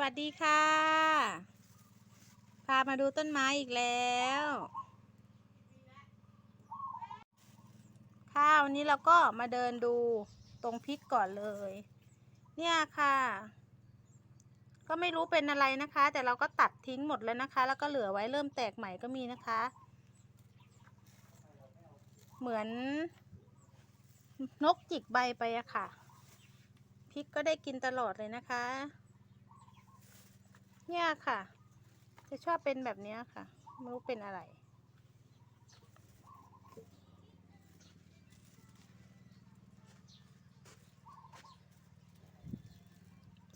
วัสดีค่ะ พามาดูต้นไม้อีกแล้ว ค่ะวันนี้เราก็มาเดินดูตรงพริกก่อนเลย เนี่ยค่ะ ก็ไม่รู้เป็นอะไรนะคะ แต่เราก็ตัดทิ้งหมดแล้วนะคะ แล้วก็เหลือไว้เริ่มแตกใหม่ก็มีนะคะ เหมือนนกจิกใบไปอะค่ะพริกก็ได้กินตลอดเลยนะคะ เนี่ยค่ะ จะชอบเป็นแบบนี้ค่ะ ไม่รู้เป็นอะไร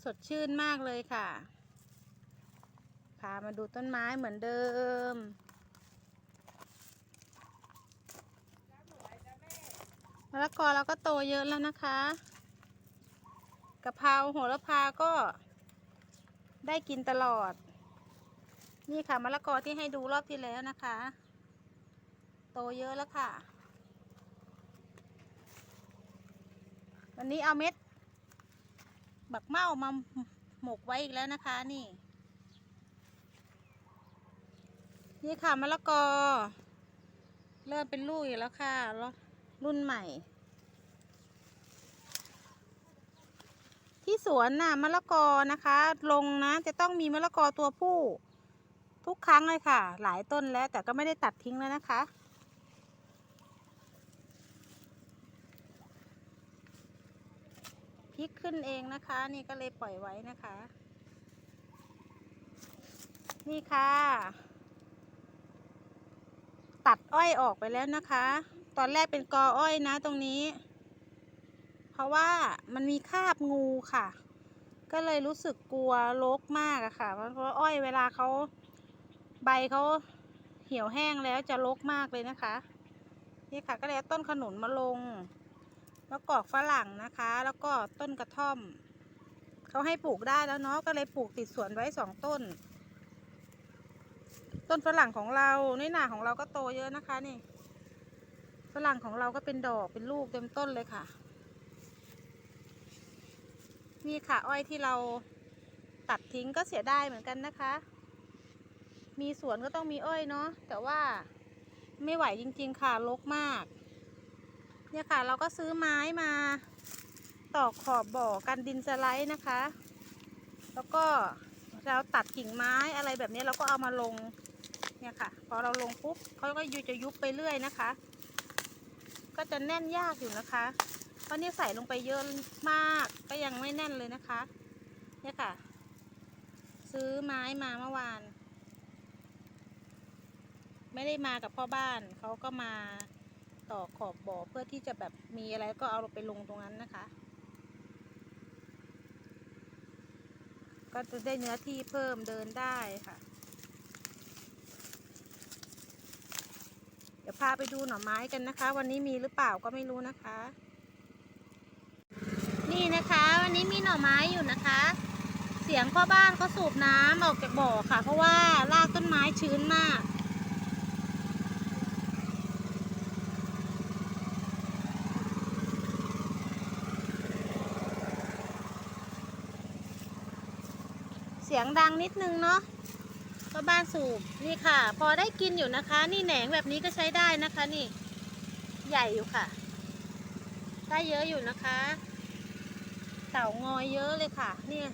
สดชื่นมากเลยค่ะ พามาดูต้นไม้เหมือนเดิม มะละกอเราก็โตเยอะแล้วนะคะกะเพราโหระพาก็ ได้กินตลอด นี่ค่ะมะละกอที่ให้ดูรอบที่แล้วนะคะ โตเยอะแล้วค่ะ วันนี้เอาเม็ด บักเมามาหมกไว้อีกแล้วนะคะนี่ นี่ค่ะมะละกอ เริ่มเป็นลูกอีกแล้วค่ะรุ่นใหม่ ที่สวนน่ะมะละกอนะคะ ลงนะจะต้องมีมะละกอตัวผู้ ทุกครั้งเลยค่ะ หลายต้นแล้วแต่ก็ไม่ได้ตัดทิ้งแล้วนะคะ พริกขึ้นเองนะคะ นี่ก็เลยปล่อยไว้นะคะ นี่ค่ะ ตัดอ้อยออกไปแล้วนะคะ ตอนแรกเป็นกออ้อยนะตรงนี้ ราะว่ามันมีคราบงูค่ะ ก็เลยรู้สึกกลัวรกมากอะค่ะ เพราะอ้อยเวลาเขาใบเขาเหี่ยวแห้งแล้วจะรกมากเลยนะคะ นี่ค่ะก็เลยเอาต้นขนุนมาลง แล้วกอกฝรั่งนะคะ แล้วก็ต้นกระท่อม เขาให้ปลูกได้แล้วเนาะ ก็เลยปลูกติดสวนไว้สองต้น ต้นฝรั่งของเราในหนาของเราก็โตเยอะนะคะนี่ ฝรั่งของเราก็เป็นดอกเป็นลูกเต็มต้นเลยค่ะ นี่ค่ะ อ้อยที่เราตัดทิ้งก็เสียดายเหมือนกันนะคะ มีสวนก็ต้องมีอ้อยเนาะแต่ว่าไม่ไหวจริง ๆ ค่ะรกมาก เนี่ยค่ะ เราก็ซื้อไม้มาตอกขอบบ่อกันดินสไลด์นะคะ แล้วก็เราตัดกิ่งไม้อะไรแบบนี้เราก็เอามาลงเนี่ยค่ะ พอเราลงปุ๊บเขาก็ยุจะยุบไปเรื่อยนะคะ ก็จะแน่นยากอยู่นะคะ เพราะนี่ใส่ลงไปเยอะมากก็ยังไม่แน่นเลยนะคะ เนี่ยค่ะ ซื้อไม้มาเมื่อวาน ไม่ได้มากับพ่อบ้านเขาก็มาต่อขอบบ่อเพื่อที่จะแบบมีอะไรก็เอาไปลงตรงนั้นนะคะ ก็จะได้เนื้อที่เพิ่มเดินได้ค่ะ เดี๋ยวพาไปดูหน่อไม้กันนะคะ วันนี้มีหรือเปล่าก็ไม่รู้นะคะ นี่นะคะ วันนี้มีหน่อไม้อยู่นะคะ เสียงพ่อบ้านเขาสูบน้ำออกจากบ่อค่ะ เพราะว่ารากต้นไม้ชื้นมาก เสียงดังนิดนึงเนาะพ่อบ้านสูบนี่ค่ะ พอได้กินอยู่นะคะ นี่แหนงแบบนี้ก็ใช้ได้นะคะนี่ ใหญ่อยู่ค่ะ ได้เยอะอยู่นะคะ เต่างอยเยอะเลยค่ะ เนี่ย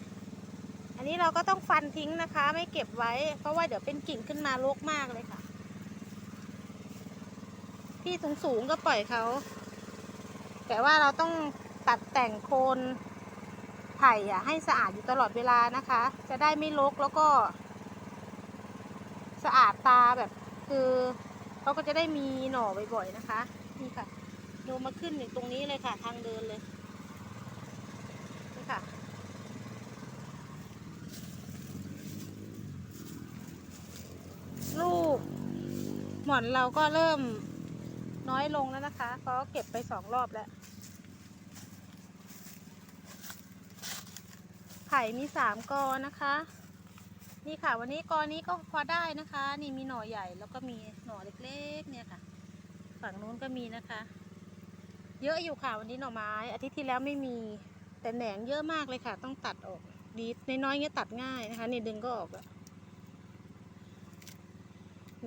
อันนี้เราก็ต้องฟันทิ้งนะคะ ไม่เก็บไว้ เพราะว่าเดี๋ยวเป็นกิ่งขึ้นมารกมากเลยค่ะ ที่สูงสูงๆก็ปล่อยเขา แต่ว่าเราต้องตัดแต่งโคนไผ่อะให้สะอาดอยู่ตลอดเวลานะคะ จะได้ไม่รกแล้วก็ สะอาดตาแบบคือเขาก็จะได้มีหน่อบ่อยๆนะคะ นี่ค่ะ ดูมาขึ้นอยู่ตรงนี้เลยค่ะ ทางเดินเลยนี่ค่ะ ลูก หม อนเราก็เริ่มน้อยลงแล้วนะคะเพราะเก็บไปสองรอบแล้ว ไผ่มีสามกอนะคะ นี่ค่ะ วันนี้กอนี้ก็พอได้นะคะ นี่มีหน่อใหญ่แล้วก็มีหน่อเล็กๆ เนี่ยค่ะ ฝั่งนู้นก็มีนะคะ เยอะอยู่ค่ะวันนี้หน่อไม้ อาทิตย์ที่แล้วไม่มี แต่แหนงเยอะมากเลยค่ะ ต้องตัดออก ดีน้อยๆเงี้ยตัดง่ายนะคะ นี่ดึงก็ออกแล้ว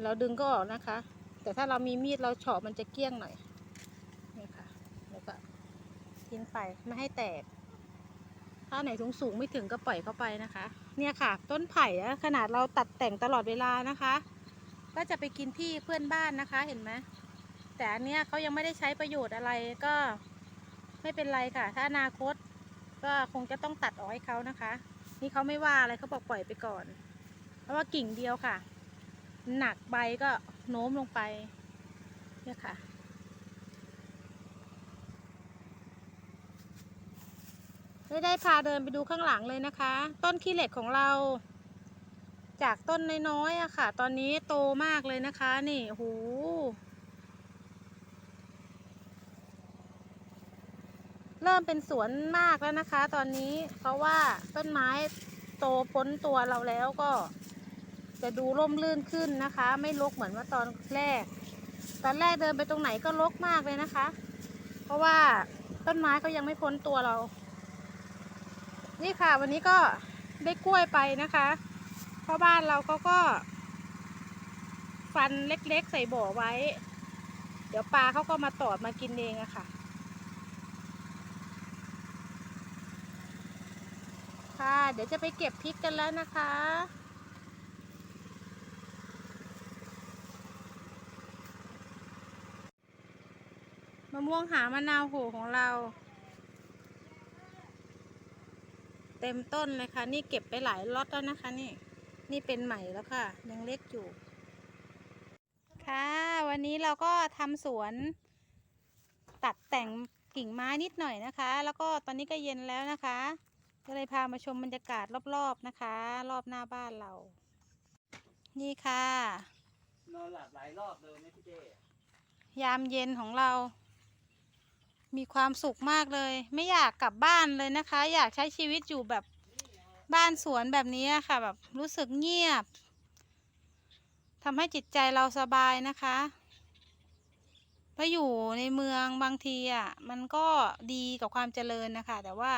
เราดึงก็ออกนะคะ แต่ถ้าเรามีมีดเราเฉาะมันจะเกี้ยงหน่อยเนี่ยค่ะแล้วก็ทิ้งไปไม่ให้แตก ถ้าไหนสูงสูงไม่ถึงก็ปล่อยเข้าไปนะคะ เนี่ยค่ะ ต้นไผ่ขนาดเราตัดแต่งตลอดเวลานะคะ ก็จะไปกินที่เพื่อนบ้านนะคะเห็นไหมแต่อันเนี้ยเขายังไม่ได้ใช้ประโยชน์อะไรก็ไม่เป็นไรค่ะ ถ้าอนาคตก็คงจะต้องตัดออกให้เขานะคะ นี่เขาไม่ว่าอะไรเขาบอกปล่อยไปก่อน เพราะว่ากิ่งเดียวค่ะ หนักใบก็โน้มลงไปเนี่ยค่ะไม่ได้พาเดินไปดูข้างหลังเลยนะคะ ต้นขี้เหล็กของเรา จากต้นน้อยๆอะค่ะ ตอนนี้โตมากเลยนะคะ นี่โอ้โหเริ่มเป็นสวนมากแล้วนะคะ ตอนนี้เพราะว่าต้นไม้โตพ้นตัวเราแล้วก็ จะดูร่มรื่นขึ้นนะคะ ไม่รกเหมือนว่าตอนแรก ตอนแรกเดินไปตรงไหนก็รกมากเลยนะคะ เพราะว่าต้นไม้ก็ยังไม่พ้นตัวเรา นี่ค่ะ วันนี้ก็ได้กล้วยไปนะคะเพราะบ้านเราก็ก็ ฟันเล็กๆใส่บ่อไว้ เดี๋ยวปลาเขาก็มาตอดมากินเองอะค่ะค่ะ เดี๋ยวจะไปเก็บพริกกันแล้วนะคะะม่วงหามะนาวโหของเรา เต็มต้นเลยค่ะ นี่เก็บไปหลายล็อตแล้วนะคะนี่ นี่เป็นใหม่แล้วค่ะ ยังเล็กอยู่ ค่ะ วันนี้เราก็ทำสวน ตัดแต่งกิ่งไม้นิดหน่อยนะคะ แล้วก็ตอนนี้ก็เย็นแล้วนะคะ ก็เลยพามาชมบรรยากาศรอบๆนะคะ รอบหน้าบ้านเรา นี่ค่ะนอนหลับหลายรอบเลยนะพี่เจ้ยามเย็นของเรา มีความสุขมากเลย ไม่อยากกลับบ้านเลยนะคะ อยากใช้ชีวิตอยู่แบบบ้านสวนแบบนี้ค่ะ แบบรู้สึกเงียบทำให้จิตใจเราสบายนะคะพราอยู่ในเมืองบางทีอะมันก็ดีกับความเจริญนะคะ แต่ว่า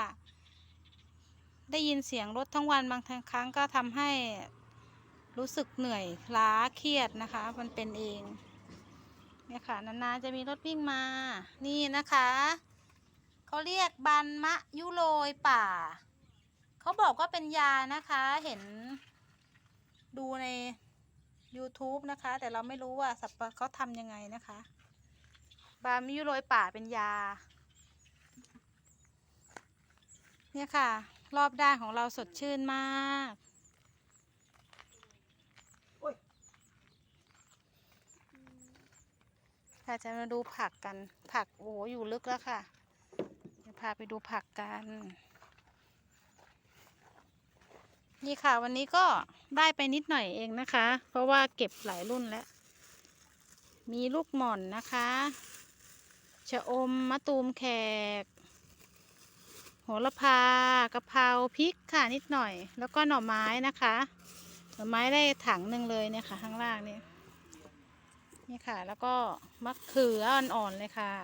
ได้ยินเสียงรถทั้งวันบางครั้งก็ทำให้รู้สึกเหนื่อยล้าเครียดนะคะ มันเป็นเอง เนี่ยค่ะ นานๆจะมีรถวิ่งมา นี่นะคะ เขาเรียกบันมะยุโรยป่า เขาบอกว่าเป็นยานะคะ เห็นดูใน YouTube นะคะ แต่เราไม่รู้ว่าสับปะเขาทำยังไงนะคะ บานมยุโรยป่าเป็นยา เนี่ยค่ะ รอบด้านของเราสดชื่นมาก ค่ะจะมาดูผักกัน ผักโอ้โหอยู่ลึกแล้วค่ะ เดี๋ยวพาไปดูผักกัน นี่ค่ะวันนี้ก็ได้ไปนิดหน่อยเองนะคะ เพราะว่าเก็บหลายรุ่นแล้ว มีลูกหม่อนนะคะชะอมมะตูมแขกโหระพากะเพราพริกค่ะนิดหน่อย แล้วก็หน่อไม้นะคะ หน่อไม้ได้ถังหนึ่งเลยเนี่ยค่ะข้างล่างนี่ นี่ค่ะ แล้วก็มะเขืออ่อนๆเลยค่ะ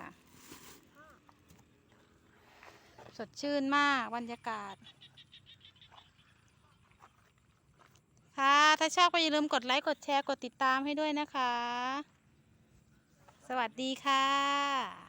สดชื่นมากบรรยากาศ ค่ะ ถ้าชอบก็อย่าลืมกดไลค์ กดแชร์ กดติดตามให้ด้วยนะคะ สวัสดีค่ะ